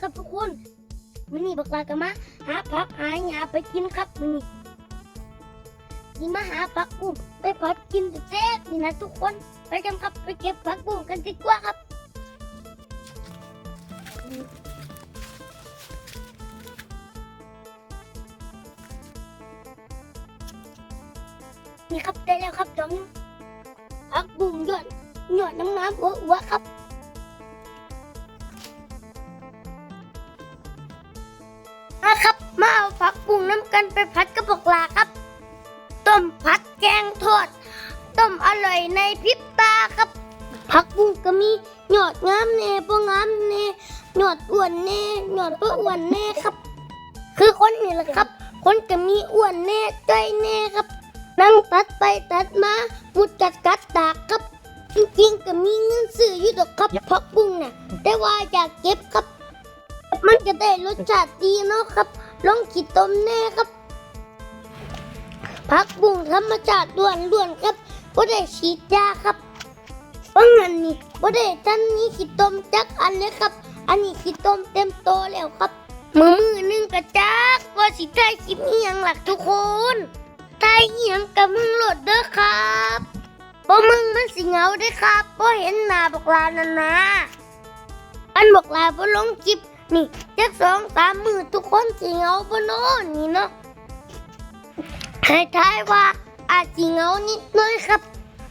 ครับทุกคนมื้อนี้บักลาก็มาหาผักหาหญ้าไปกินครับมื้อนี้นี่มาหาผักบุ้งไปผัดกินแซ่บนี่นะทุกคนไปกันครับไปเก็บผักบุ้งกันดีกว่าครับนี่ครับได้แล้วครับจอมผักบุ้งหยอดหยอดน้ำน้ำหัวหัวครับ ครับ มาเอาผักบุ้งน้ำกันไปผัดกับบอกลาครับ ต้มผัดแกงทอด ต้มอร่อยในพริบตาครับ ผักบุ้งก็มีหยอดงามแน่บ่งามแน่หยอดอ้วนแน่หยอดบ่อ้วนแน่ครับ คือคนนี่แหละครับ คนก็มีอ้วนแน่ใจอยแน่ครับ นั่งตัดไปตัดมามุดกัดกัดตากครับ จริงๆก็มีเงินซื้ออยู่ดอกครับผักบุ้งน่ะแต่ว่าอยากเก็บครับ มันจะได้รสชาติดีเนาะครับลองขีดต้มแน่ครับผักบุ้งธรรมชาติล้วนๆครับบ่ได้ฉีดยาครับบาะงอันนี่บ่ได้ท่านนี้ขีดต้มจักอันเลยครับ อันนี้ขีดต้มเต็มโตแล้วครับ มือมือหนึงกระจักว่าสิได้คลิปนี้ยังหลักทุกคนได้อีหยังกับมึงโหลดเด้อครับบ่มึงมันสิเหงาเด้อครับบ่เห็นหน้าบอกลานั่นนะอันบอกลาบ่ลงคลิป นี่จักสองสามมือทุกคนสิเหงาบ่เนอนนี่เนาะให้ทายว่าอาจสิเหงานิดหน่อยครับ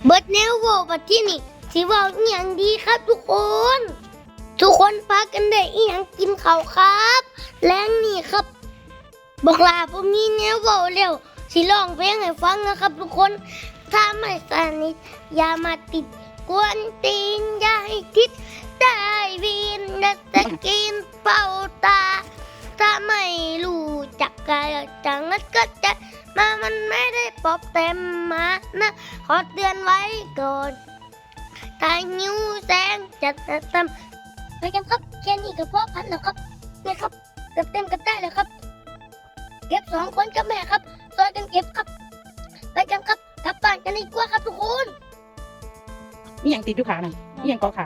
เบิดแนวโวบัดที่นี่สิเว้าอีหยังดีครับทุกคน ทุกคนพากันได้อีหยังกินข้าวครับ แรงนี่ครับ บอกลาผมมีแนวเว้าเร็วสิร้องเพลงให้ฟังนะครับ ทุกคน ถ้าไม่สนิทอย่ามาติด กวนตีนอย่าให้คิดได้วินนะ กินเป่าตา ถ้าไม่รู้จักกายจังงั้นก็จะมามันไม่ได้ปอบเต็มมานะ ขอเตือนไว้ก่อนถ้านิ้วแสงจะจะทำไปกันครับแค่นี้ก็พอพันแล้วครับนี่ครับเกือบเต็มกันได้แล้วครับ เก็บสองคนกับแม่ครับซอยกันเก็บครับไปกันครับกลับบ้านกันดีกว่าครับทุกคนนี่ยังติดอยู่ขาน่ะนี่ยังกาะขา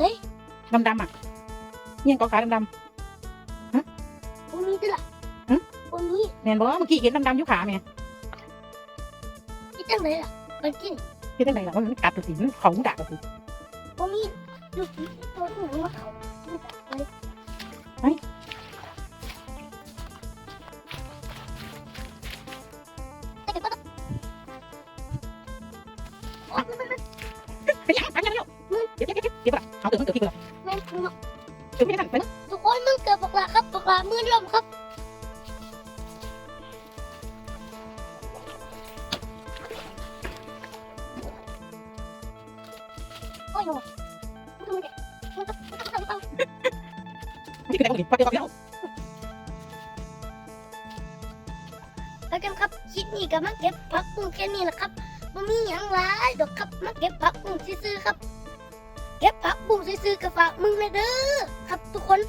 ฮ้ยดำดำๆอะนี่ยังเกาะขาดำดตรงนี้ด้วยล่ะหึตรงนี้ำแมนบอกว่าเมื่อกี้เห็นดำดำๆอ ยู่ขาแม่ที่จังเลยล่ะไปกินที่ตั้งไหนล่ะว่ามันกัดตัวสิมันเขาด่าตัวสิตรงนี้ดูสิตัวหนูว่าเขาดูจับไปแต่ก็ต้องโอ๊ยมันมันมันไปยังไปยังเร็วเดี๋ยวเดี๋ยวเดี๋ยวเดี๋ยวเอาเติมมันเติมพี่เกลือมันเติมไม่ได้กันไปนะทุกคนมันเกิดปกลาครับปกลามือลมครับโอ้ยโอ้ยดูดิมันต้องมันต้องทำเอาที่คือไหนของดิพอเดี๋ยวเอาไปกันครับคลิปนี้ก็มาเก็บผักบุ้งแค่นี้แหละครับมันมีอย่างหลายดอกครับมาเก็บผักบุ้งซื้อๆครับ เก็บผักบุ้งซื้อๆกับฝากมึงเลยเด้อครับทุกคน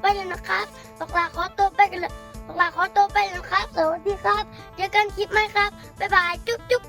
ไปเลยนะครับบอกลาขอตัวไปกันเลยบอกลาขอตัวไปเลยนะครับ สวัสดีครับ เจอกันคลิปไหมครับ บ๊ายบาย จุ๊บจุ๊บ